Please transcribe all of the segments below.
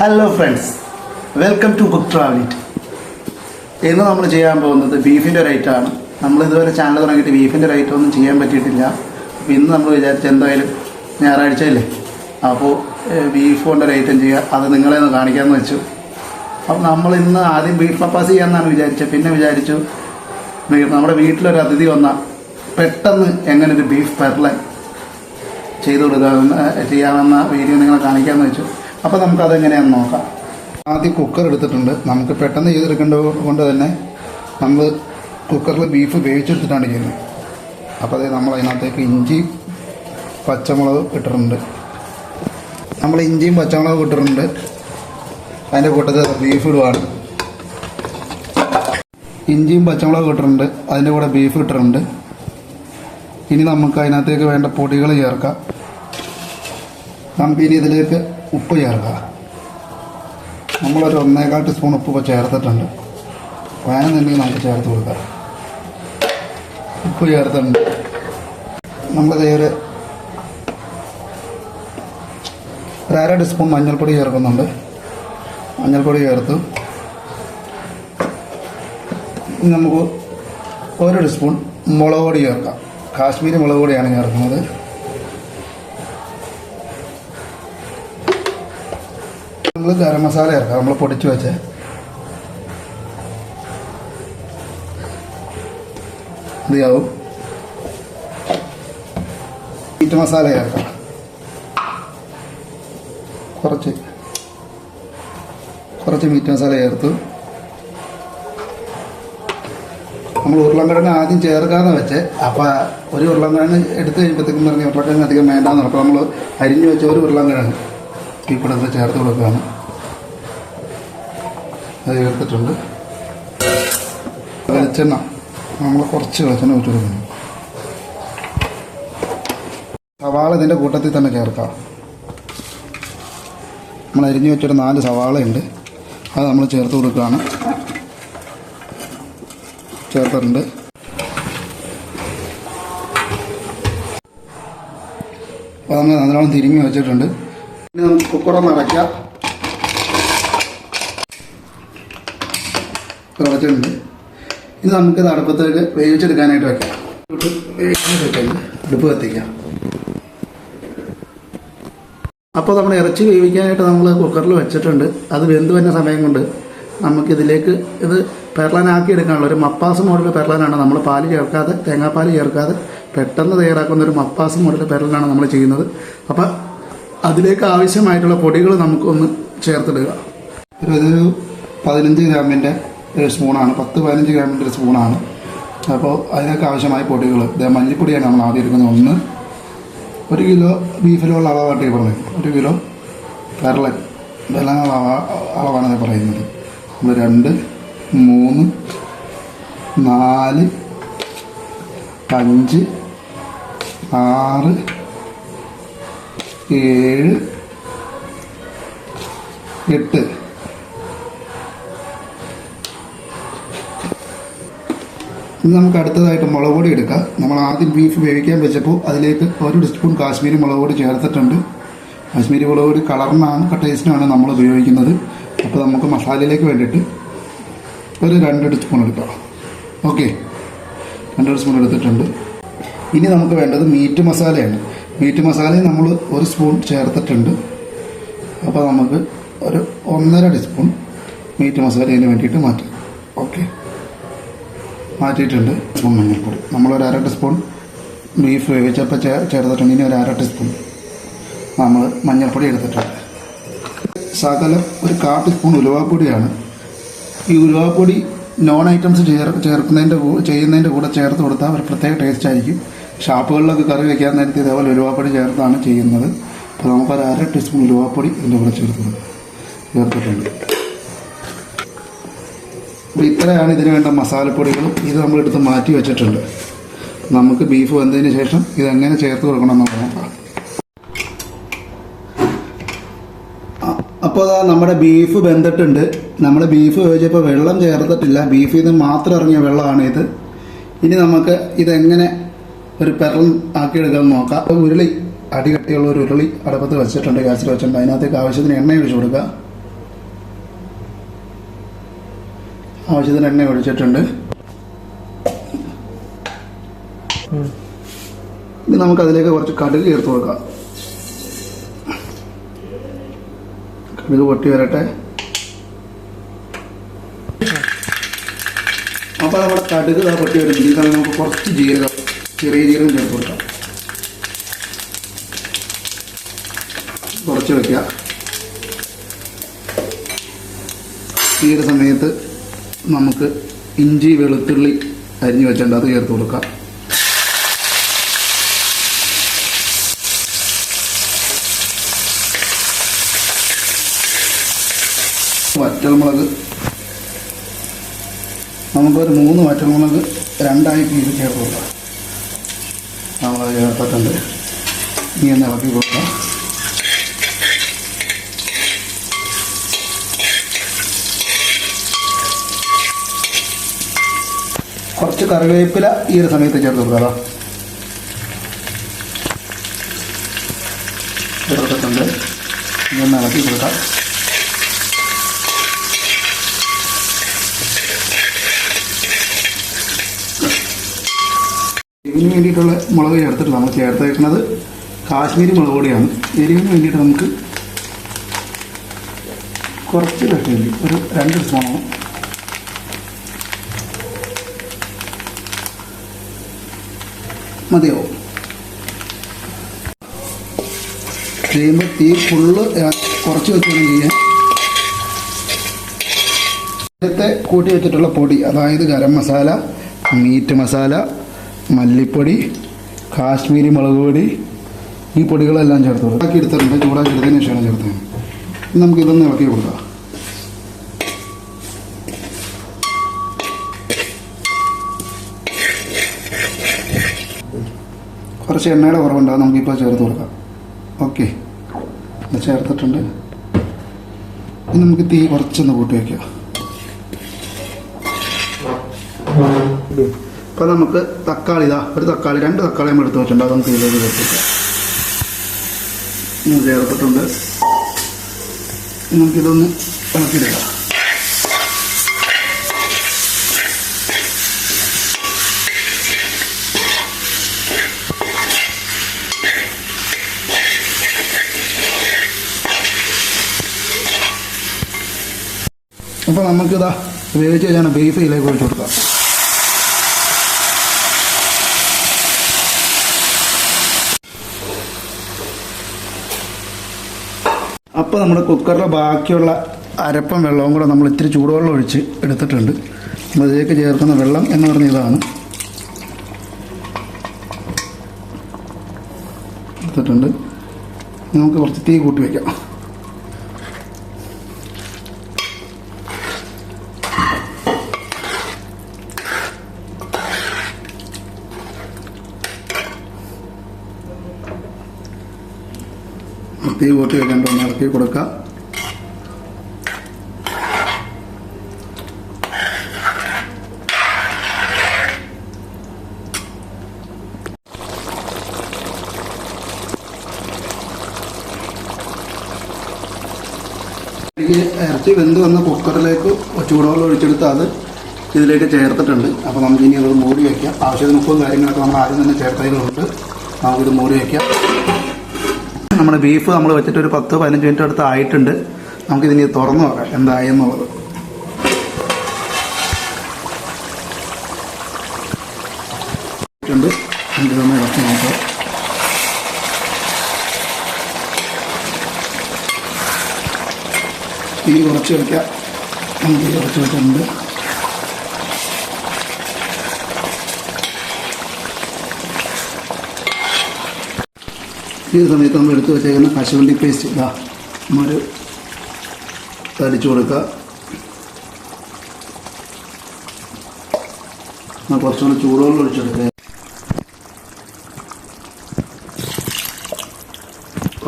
Hello friends welcome to cook travel it ഇന്ന് നമ്മൾ ചെയ്യാൻ പോകുന്നത് ബീഫിന്റെ റേറ്റാണ് നമ്മൾ ഇതുവരെ ചാനൽ തുടങ്ങിയിട്ട് ബീഫിന്റെ റേറ്റ് ഒന്നും ചെയ്യാൻ പറ്റിയിട്ടില്ല. അപ്പോൾ ഇന്ന് നമ്മൾ വിചാരിച്ച എന്തായാലും ഞായറാഴ്ചയല്ലേ അപ്പോൾ ബീഫ് കൊണ്ട് റേറ്റും ചെയ്യുക അത് നിങ്ങളെ ഒന്ന് കാണിക്കാമെന്ന് വെച്ചു. അപ്പം നമ്മൾ ഇന്ന് ആദ്യം ബീഫ് പപ്പാസ് ചെയ്യാമെന്നാണ് വിചാരിച്ചത് പിന്നെ വിചാരിച്ചു നമ്മുടെ വീട്ടിലൊരു അതിഥി വന്ന പെട്ടെന്ന് എങ്ങനെ ഒരു ബീഫ് പെർലൻ ചെയ്തു കൊടുക്കാമെന്ന് ചെയ്യാമെന്ന വീഡിയോ നിങ്ങളെ കാണിക്കാമെന്ന് വെച്ചു. അപ്പോൾ നമുക്ക് അതെങ്ങനെയാണെന്ന് നോക്കാം. ആദ്യം കുക്കർ എടുത്തിട്ടുണ്ട്. നമുക്ക് പെട്ടെന്ന് ചെയ്തെടുക്കേണ്ടത് കൊണ്ട് തന്നെ നമ്മൾ കുക്കറിൽ ബീഫ് വേവിച്ചെടുത്തിട്ടാണ് ചെയ്യുന്നത്. അപ്പോൾ അതായത് നമ്മൾ അതിനകത്തേക്ക് ഇഞ്ചി പച്ചമുളക് ഇട്ടിട്ടുണ്ട്. നമ്മൾ ഇഞ്ചിയും പച്ചമുളകും ഇട്ടിട്ടുണ്ട്. അതിന്റെ കൂട്ടത്തിൽ ബീഫ് ഇടുവാണ്. ഇഞ്ചിയും പച്ചമുളകും ഇട്ടിട്ടുണ്ട്. അതിന്റെ കൂടെ ബീഫ് ഇട്ടിട്ടുണ്ട്. ഇനി നമുക്ക് അതിനകത്തേക്ക് വേണ്ട പൊടികൾ ചേർക്കാം. നമുക്ക് ഇനി ഇതിലേക്ക് ഉപ്പ് ചേർക്കുക. നമ്മളൊരു ഒന്നേകാൽ ടീസ്പൂൺ ഉപ്പ് ഇപ്പോൾ ചേർത്തിട്ടുണ്ട്. വേണമെന്നുണ്ടെങ്കിൽ നമുക്ക് ചേർത്ത് കൊടുക്കാം. ഉപ്പ് ചേർത്തിട്ടുണ്ട്. നമ്മളത് ഒരു ഒരു അര ടീസ്പൂൺ മഞ്ഞൾപ്പൊടി ചേർക്കുന്നുണ്ട്. മഞ്ഞൾപ്പൊടി ചേർത്ത്. നമുക്ക് ഒരു ടീസ്പൂൺ മുളക് പൊടി ചേർക്കാം. കാശ്മീരി മുളക് പൊടിയാണ് ചേർക്കുന്നത്. നമ്മൾ ഗരം മസാല ചേർക്കാം. നമ്മൾ പൊടിച്ച് വെച്ച. മതിയാവും മീറ്റ് മസാല ചേർക്കാം. കുറച്ച്. കുറച്ച് മീറ്റ് മസാല ചേർത്തു. നമ്മൾ ഉരുളൻകിഴങ്ങ് ആദ്യം ചേർക്കാന്ന് വെച്ച്. അപ്പോൾ ഒരു ഉരുളൻകിഴങ്ങ് എടുത്തു കഴിയുമ്പോഴത്തേക്കും പറഞ്ഞ് ഉരുളക്കിഴങ്ങ് അധികം വേണ്ടാന്ന് അപ്പോൾ നമ്മൾ അരിഞ്ഞു വെച്ച ഒരു ഉരുളൻകിഴങ്ങ്. ഈ കൂടെ ചേർത്ത് കൊടുക്കുകയാണ് അത് ചേർത്തിട്ടുണ്ട് വെളിച്ചെണ്ണ. നമ്മൾ കുറച്ച് വെളിച്ചെണ്ണ വെച്ച് കൊടുക്കുന്നു സവാള ഇതിന്റെ കൂട്ടത്തിൽ തന്നെ ചേർക്കാം. നമ്മൾ അരിഞ്ഞു വെച്ചൊരു നാല് സവാളയുണ്ട്. അത് നമ്മൾ ചേർത്ത് കൊടുക്കുകയാണ്. ചേർത്തിട്ടുണ്ട്. അപ്പോൾ നമ്മൾ നല്ലോണം തിരിഞ്ഞ് വെച്ചിട്ടുണ്ട്. ഇനി നമുക്ക് കുക്കറൊന്ന് അടയ്ക്കാം നിറച്ചിട്ടുണ്ട് ഇനി നമുക്കിത് അടുപ്പത്തേക്ക് വേവിച്ചെടുക്കാനായിട്ട് വേവിച്ചെടുക്കാം അടുപ്പ് കത്തിക്കാം. അപ്പോൾ നമ്മൾ ഇറച്ചി വേവിക്കാനായിട്ട് നമ്മൾ കുക്കറിൽ വെച്ചിട്ടുണ്ട്. അത് വെന്ത് വരുന്ന സമയം കൊണ്ട് നമുക്കിതിലേക്ക് ഇത് പെർലാനാക്കി എടുക്കാനുള്ള ഒരു മപ്പാസ് മോഡൽ പെർലാനാണ് നമ്മൾ പാൽ ചേർക്കാതെ തേങ്ങാപ്പാൽ ചേർക്കാതെ പെട്ടെന്ന് തയ്യാറാക്കുന്ന ഒരു മപ്പാസ് മോഡൽ പെർലാനാണ് നമ്മൾ ചെയ്യുന്നത്. അപ്പോൾ അതിലേക്ക് ആവശ്യമായിട്ടുള്ള പൊടികൾ നമുക്കൊന്ന് ചേർത്തിടുക. ഒരു ഇതൊരു പതിനഞ്ച് ഗ്രാമിന്റെ ഒരു സ്പൂണാണ്. പത്ത് പതിനഞ്ച് ഗ്രാമിന്റെ ഒരു സ്പൂണാണ്. അപ്പോൾ അതിനൊക്കെ ആവശ്യമായ പൊടികൾ. ഇതേ മല്ലിപ്പൊടിയാണ് നമ്മൾ ആദ്യം എടുക്കുന്നത്. ഒന്ന് ഒരു കിലോ ബീഫിലുള്ള അളവായിട്ട് ഈ ഒരു കിലോ കരളൻ. ഇതെല്ലാം അളവ അളവാണ് പറയുന്നത്. നമ്മൾ രണ്ട് മൂന്ന് നാല് അഞ്ച് ആറ് ഏഴ് എട്ട്. ഇനി നമുക്ക് അടുത്തതായിട്ട് മുളക് പൊടി എടുക്കാം. നമ്മൾ ആദ്യം ബീഫ് വേവിക്കാൻ വെച്ചപ്പോൾ അതിലേക്ക് ഒരു ടീസ്പൂൺ കാശ്മീരി മുളക് പൊടി ചേർത്തിട്ടുണ്ട്. കാശ്മീരി മുളക് പൊടി കളറിനാണ് ടേസ്റ്റിനാണ് നമ്മൾ ഉപയോഗിക്കുന്നത്. അപ്പോൾ നമുക്ക് മസാലയിലേക്ക് വേണ്ടിയിട്ട് ഒരു രണ്ട് ടീസ്പൂൺ എടുക്കാം. ഓക്കെ രണ്ട് ടീസ്പൂൺ എടുത്തിട്ടുണ്ട്. ഇനി നമുക്ക് വേണ്ടത് മീറ്റ് മസാലയാണ്. മീറ്റ് മസാലയും നമ്മൾ ഒരു സ്പൂൺ ചേർത്തിട്ടുണ്ട്. അപ്പോൾ നമുക്ക് ഒരു ഒന്നര ടീസ്പൂൺ മീറ്റ് മസാലയിന് വേണ്ടിയിട്ട് മാറ്റാം. ഓക്കെ മാറ്റിയിട്ടുണ്ട്. സ്പൂൺ മഞ്ഞൾപ്പൊടി. നമ്മൾ നമ്മളൊരു അര ടീസ്പൂൺ ബീഫ് വേവിച്ചപ്പോൾ ചേ ചേർത്തിട്ടുണ്ട്. ഇനി ഒരു അര ടീസ്പൂൺ നമ്മൾ മഞ്ഞൾപ്പൊടി എടുത്തിട്ടുണ്ട്. ശകലം ഒരു കാ ടീസ്പൂൺ ഉലുവാപ്പൊടിയാണ്. ഈ ഉലുവാപ്പൊടി നോൺ ഐറ്റംസ് ചേർ ചേർക്കുന്നതിന്റെ ചെയ്യുന്നതിന്റെ കൂടെ ചേർത്ത് കൊടുത്താൽ ഒരു പ്രത്യേക ടേസ്റ്റ് ആയിരിക്കും. ഷാപ്പുകളിലൊക്കെ കറി വെക്കാൻ നേരത്തെ ഇതേപോലെ ഉലുവാപ്പൊടി ചേർത്താണ് ചെയ്യുന്നത്. അപ്പോൾ നമുക്കൊരു അര ടീസ്പൂൺ ഉലുവാപ്പൊടി ഇതിന്റെ കൂടെ ചേർത്തത് ചേർത്തിട്ടുണ്ട്. അപ്പോൾ ഇത്രയാണ് ഇതിന് വേണ്ട മസാലപ്പൊടികൾ ഇത് നമ്മളെടുത്ത് മാറ്റി വെച്ചിട്ടുണ്ട്. നമുക്ക് ബീഫ് വന്നതിന് ശേഷം ഇതെങ്ങനെ ചേർത്ത് കൊടുക്കണം എന്ന് നോക്കാം. അപ്പോൾ അതാ നമ്മുടെ ബീഫ് വെന്തിട്ടുണ്ട്. നമ്മുടെ ബീഫ് ചോദിച്ചപ്പോൾ വെള്ളം ചേർത്തിട്ടില്ല. ബീഫിൽ നിന്ന് മാത്രം ഇറങ്ങിയ വെള്ളമാണ് ഇത് ഇനി നമുക്ക് ഇതെങ്ങനെ ഒരു പെറൽ ആക്കിയെടുക്കാൻ നോക്കാം. ഉരുളി അടികട്ടിയുള്ള ഒരു ഉരുളി അടുപ്പത്ത് വെച്ചിട്ടുണ്ട് ഗ്യാസിൽ വെച്ചിട്ടുണ്ട്. അതിനകത്തേക്ക് ആവശ്യത്തിന് എണ്ണ ഒഴിച്ചു കൊടുക്കുക. ആവശ്യത്തിന് എണ്ണ ഒഴിച്ചിട്ടുണ്ട്. ഇനി നമുക്ക് അതിലേക്ക് കുറച്ച് കടുക് ചേർത്ത് കൊടുക്കാം. കടുക് പൊട്ടി വരട്ടെ. അപ്പോൾ നമ്മുടെ കടുക് പൊട്ടി വരുന്നുണ്ട്. ഇതാണ് നമുക്ക് കുറച്ച് ജീരകം. ചെറിയ ജീരകം ചേർത്ത് കൊടുക്കാം. കുറച്ച് വയ്ക്കുക ഈ ഒരു സമയത്ത് നമുക്ക് ഇഞ്ചി വെളുത്തുള്ളി അരിഞ്ഞു വെച്ചിട്ടുണ്ട് അത് ചേർത്ത് കൊടുക്കാം. വറ്റൽമുളക്. നമുക്കൊരു മൂന്ന് വറ്റൽമുളക് രണ്ടായി പീസ് ചേർത്ത് കൊടുക്കാം. നമ്മൾ ചേർത്തിട്ടുണ്ട് ഇനി ഒന്ന് ഇളക്കി കൊടുക്കാം. കുറച്ച് കറിവേപ്പില ഈ ഒരു സമയത്ത് ചേർത്ത് കൊടുക്കുക അതാ ചേർത്തിട്ടുണ്ട് ഇനി ഒന്ന് ഇളക്കി കൊടുക്കാം. എരിവിന് വേണ്ടിയിട്ടുള്ള മുളക് ചേർത്തിട്ടില്ല നമ്മൾ ചേർത്തേക്കുന്നത് കാശ്മീരി മുളക് പൊടിയാണ്. എരിവിന് വേണ്ടിയിട്ട് നമുക്ക് കുറച്ച് കട്ടിയുണ്ട് ഒരു രണ്ട് സ്പൂണാണ് മതിയാവും. ചെയ്യുമ്പോൾ തീ ഫുള്ള് കുറച്ച് വേണം ചെയ്യാൻ. നേരത്തെ കൂട്ടി വെച്ചിട്ടുള്ള പൊടി അതായത് ഗരം മസാല മീറ്റ് മസാല മല്ലിപ്പൊടി കാശ്മീരി മുളക് പൊടി ഈ പൊടികളെല്ലാം ചേർത്ത് ചൂടാക്കി എടുത്തിട്ടുണ്ട് ചൂടാക്കി എടുത്തതിന് ശേഷമാണ് ചേർത്തത്. നമുക്ക് ഇതൊന്ന് ഇളക്കി കൊടുക്കാം. കുറച്ച് എണ്ണയുടെ കുറവുണ്ടാകും നമുക്കിപ്പോൾ ചേർത്ത് കൊടുക്കാം. ഓക്കെ. ഇത് ചേർത്തിട്ടുണ്ട്. ഇനി നമുക്ക് തീ കുറച്ചൊന്ന് കൂട്ടി വയ്ക്കാം. ഇപ്പം നമുക്ക് തക്കാളി ഇതാ ഒരു തക്കാളി രണ്ട് തക്കാളി നമ്മൾ എടുത്ത് വെച്ചിട്ടുണ്ട്. അതൊന്ന് തീരെ ചേർത്തിക്കാം ഇനി ചേർത്തിട്ടുണ്ട്. നമുക്കിതൊന്ന് ഇളക്കിടുക അപ്പോൾ നമുക്കിതാ വേവിച്ച് കഴിഞ്ഞാൽ ബീഫ് ഇതിലേക്ക് ഒഴിച്ചു കൊടുക്കാം. അപ്പോൾ നമ്മുടെ കുക്കറിലെ ബാക്കിയുള്ള അരപ്പം വെള്ളവും കൂടെ നമ്മൾ ഇത്തിരി ചൂടുവെള്ളം ഒഴിച്ച് എടുത്തിട്ടുണ്ട്. നമ്മൾ ഇതിലേക്ക് ചേർക്കുന്ന വെള്ളം എന്ന് പറഞ്ഞ ഇതാണ്. എടുത്തിട്ടുണ്ട്. നമുക്ക് കുറച്ച് തീ കൂട്ടി വയ്ക്കാം തീ കൂട്ടി വെക്കേണ്ട ഒന്ന് ഇറക്കി കൊടുക്കുക ഇറച്ചി വെന്ത് വന്ന കുക്കറിലേക്ക് ചൂടുവെള്ളം ഒഴിച്ചെടുത്ത് അത് ഇതിലേക്ക് ചേർത്തിട്ടുണ്ട്. അപ്പോൾ നമുക്ക് ഇനി അത് മൂടി വയ്ക്കാം ആവശ്യത്തിന് ഉപ്പും കാര്യങ്ങളൊക്കെ നമ്മൾ ആദ്യം തന്നെ ചേർത്തതിലുണ്ട്. നമുക്കിത് മൂടി വയ്ക്കാം നമ്മുടെ ബീഫ് നമ്മൾ വെച്ചിട്ട് ഒരു പത്ത് പതിനഞ്ച് മിനിറ്റ് അടുത്ത് ആയിട്ടുണ്ട്. നമുക്കിതിനി തുറന്നു നോക്കാം എന്തായെന്നുള്ളത്. നോക്കാം. ഇനി കുറച്ച് വയ്ക്കാം നമുക്ക് കുറച്ച് വെച്ചിട്ടുണ്ട്. ഈ സമയത്ത് നമ്മൾ എടുത്തു വെച്ചേക്കുന്ന കശുവണ്ടി പേസ്റ്റ് ഇതാ നമ്മൾ തടിച്ചു കൊടുക്കുക എന്നാൽ കുറച്ചുകൂടി ചൂടുവെള്ളം ഒഴിച്ചെടുക്കുക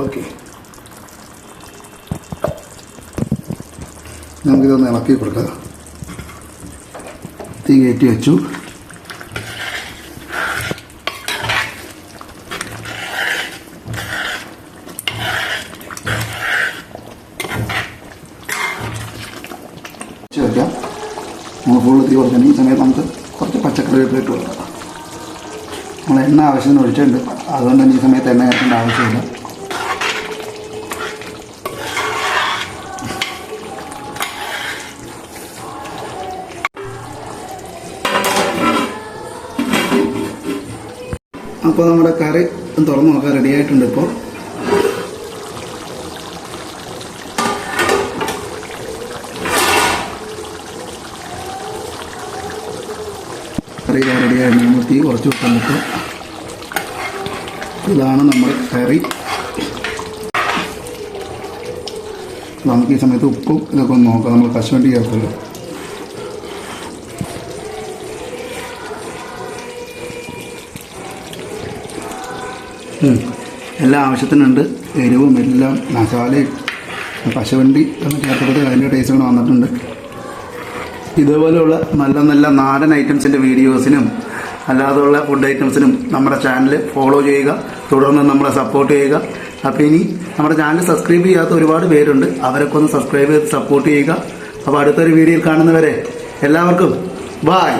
ഓക്കെ. നമുക്കിതൊന്ന് ഇളക്കി കൊടുക്കുക തീ കയറ്റി വെച്ചു. നമ്മൾ ഫുള്ള് തീ കുറച്ചാൽ ഈ സമയത്ത് നമുക്ക് കുറച്ച് പച്ചക്കറി ഇട്ട് കൊടുക്കാം നമ്മൾ എണ്ണ ആവശ്യത്തിന് ഒഴിച്ചിട്ടുണ്ട്. അതുകൊണ്ട് തന്നെ ഈ സമയത്ത് എണ്ണ ചേർക്കേണ്ട ആവശ്യമില്ല. അപ്പോൾ നമ്മുടെ കറി തുറന്ന് നോക്കാൻ റെഡി ആയിട്ടുണ്ട് ഇപ്പോൾ കറി റെഡി കുറച്ച് വിട്ടിട്ട് ഇതാണ് നമ്മൾ കറി. നമുക്ക് ഈ സമയത്ത് ഉപ്പും ഇതൊക്കെ ഒന്ന് നോക്കാം. നമ്മൾ കശുവണ്ടി ചേർത്തല്ലോ. ഉം. എല്ലാ ആവശ്യത്തിനുണ്ട്. എരിവും എല്ലാം മസാലയും ഒക്കെ ചേർത്തിട്ട് അതിന്റെ ടേസ്റ്റ് കൂടെ വന്നിട്ടുണ്ട്. ഇതേപോലെയുള്ള നല്ല നല്ല നാടൻ ഐറ്റംസിന്റെ വീഡിയോസിനും അല്ലാതെയുള്ള ഫുഡ് ഐറ്റംസിനും നമ്മുടെ ചാനൽ ഫോളോ ചെയ്യുക. തുടർന്ന് നമ്മളെ സപ്പോർട്ട് ചെയ്യുക. അപ്പോൾ ഇനി നമ്മുടെ ചാനൽ സബ്സ്ക്രൈബ് ചെയ്യാത്ത ഒരുപാട് പേരുണ്ട്. അവരൊക്കെ ഒന്ന് സബ്സ്ക്രൈബ് ചെയ്ത് സപ്പോർട്ട് ചെയ്യുക. അപ്പോൾ അടുത്തൊരു വീഡിയോയിൽ കാണുന്നവരെ എല്ലാവർക്കും ബായ്